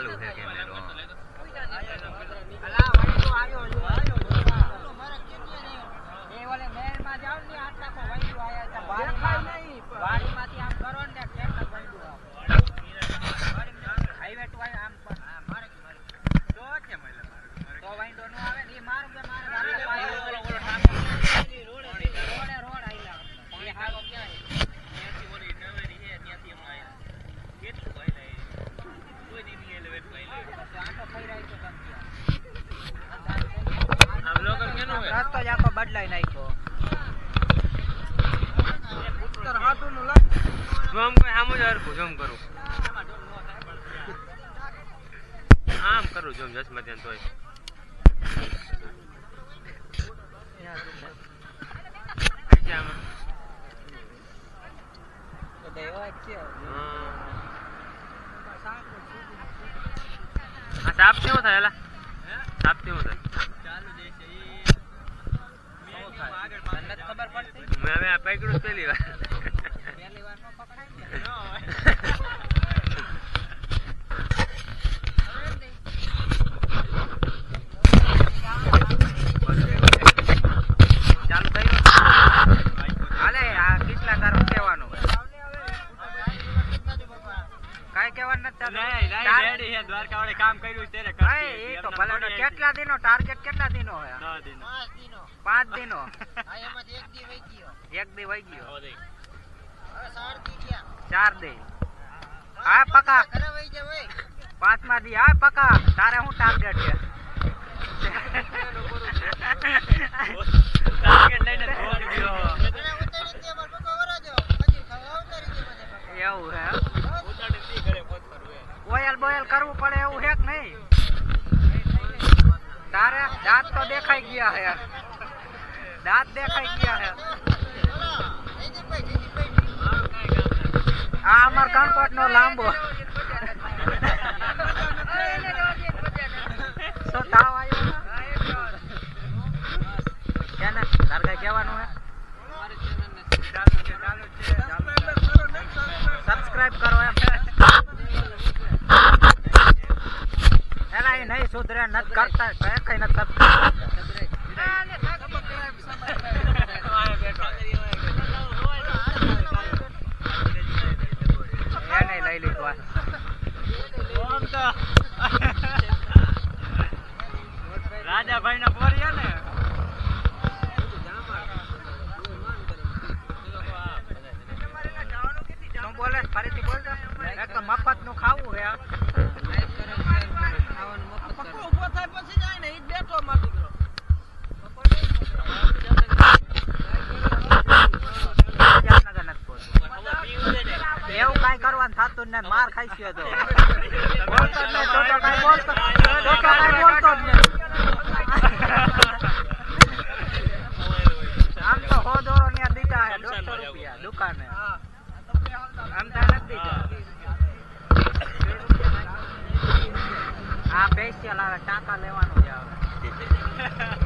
चालू है कैमरा રસ્તો જ આખો બદલાઈ નાખ્યો. કોઈ આમ જ હરખું જમ કરું. આમ કરું જોમ જસમાં ત્યાં. તોય સાપ કેવો થાય સાપ કેવો થાય? મેં હવે આ પકડ્યું જ પહેલી વાર પહેલી વાર નો પકડાય ને ચાલુ થયું હાલે આ કેટલા તારું કહેવાનું કાંઈ કહેવાનું નથી તારું? વાળે કામ કર્યું છે ત્યારે કરતી એ તો ભલે કેટલા દિનો ટાર્ગેટ કેટલા દિનો હે પાંચ દિનો. એક દી વહી ગયો. ચાર દી. હા પકા. પાંચમા દી હા પકા. તારે શું ટાર્ગેટ છે એવું હે બોયલ બોયલ કરવું પડે એવું હે કે નહીં. તારે દાંત તો દેખાઈ ગયા હે. દાંત દેખાઈ ગયા હે. આ અમાર કણકોટ નો લાંબો. શું સબસ્ક્રાઇબ કરો એમ એલા એ નહીં સુધરે નથી કરતા કઈ કઈ નથી કરતા એને લઈ લીધું આ. રાજાભાઈ ના પોરિયા ને શું બોલે ફરીથી બોલ દે. એક તો મફતનું ખાવું હે પક્કો ઊભો થાય પછી જાય ને ઈ જ બેઠો મારો દીકરો જામનગર નથી પહોંચવું. એવું કાંઈ જ નહીં માર ખાઈ છે તો. બોલતો જ તો તો કાંઈ બોલતો તો તો કાંઈ બોલતો જ નહીં. આમ તો દોરો દીધા હે દોઢસો રૂપિયા દુકાને. આમ તો નથી દીધા. આ સ્પેશિયલ આવે ટાંકા લેવાનું જ આવે.